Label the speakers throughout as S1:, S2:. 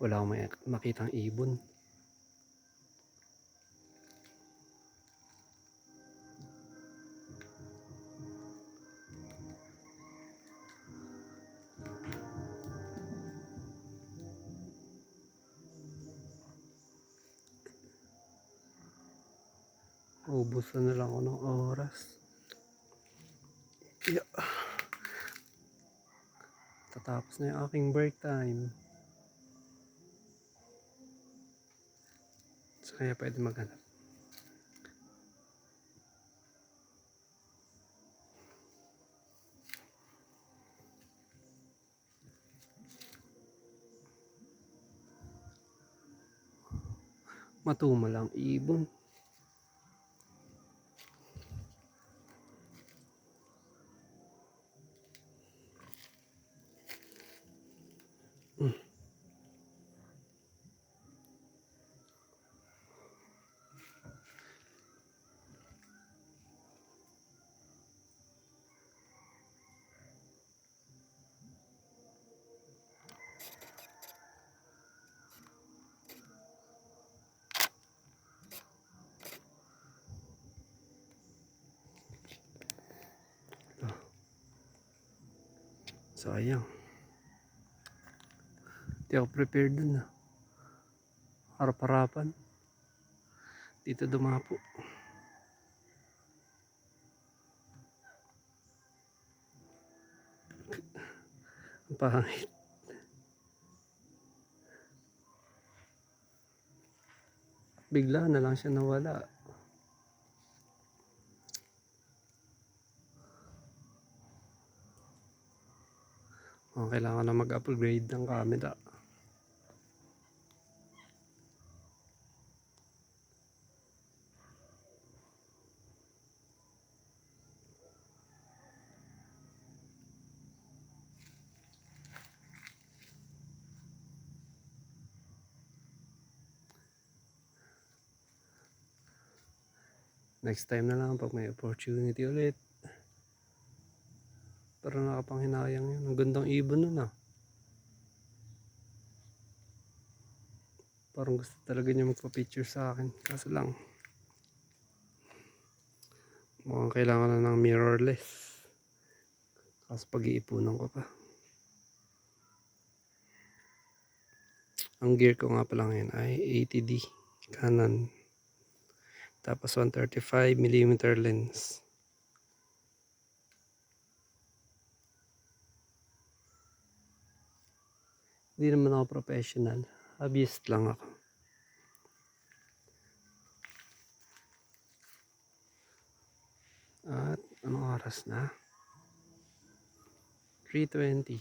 S1: Wala akong makitang ibon. Ubus na lang ako ng oras. Yeah. Tatapos na yung aking break time. Kaya pwede maghanap. Matumal ang ibon. Sayang. Hindi ako prepared dun ah. Harap-harapan. Dito dumapo. Ang pangit. Bigla na lang siya nawala. Oh, kailangan na mag-upgrade ng camera. Next time na lang pag may opportunity ulit. Pero nakapanghinayang yun. Ang gandang ibon nun ah. Parang gusto talaga niya magpa-picture sa akin. Kaso lang. Mukhang kailangan na ng mirrorless. Kaso pag-iipunan ko pa. Ang gear ko nga pala ngayon ay 80D Canon. Tapos 135mm lens. Hindi naman ako professional. Hobbyist lang ako. At anong oras na? 3.20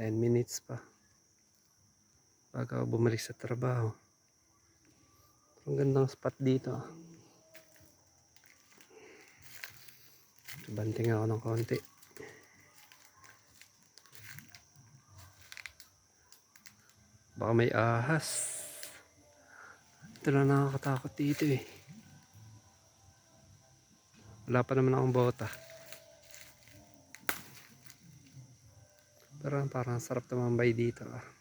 S1: 10 minutes pa bago bumalik sa trabaho ang gandang spot dito ah. Banting ako ng konti. Baka may ahas. Ito lang nakakatakot dito eh. Wala pa naman akong bota. Pero parang sarap tumambay dito ah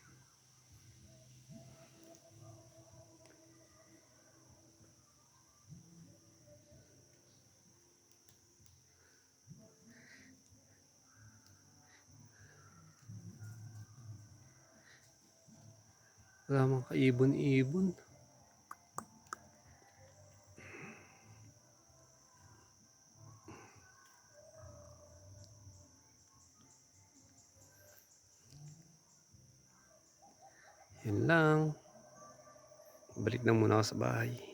S1: Wala mang kaibon-ibon. Yun lang. Balik na muna ako sa bahay.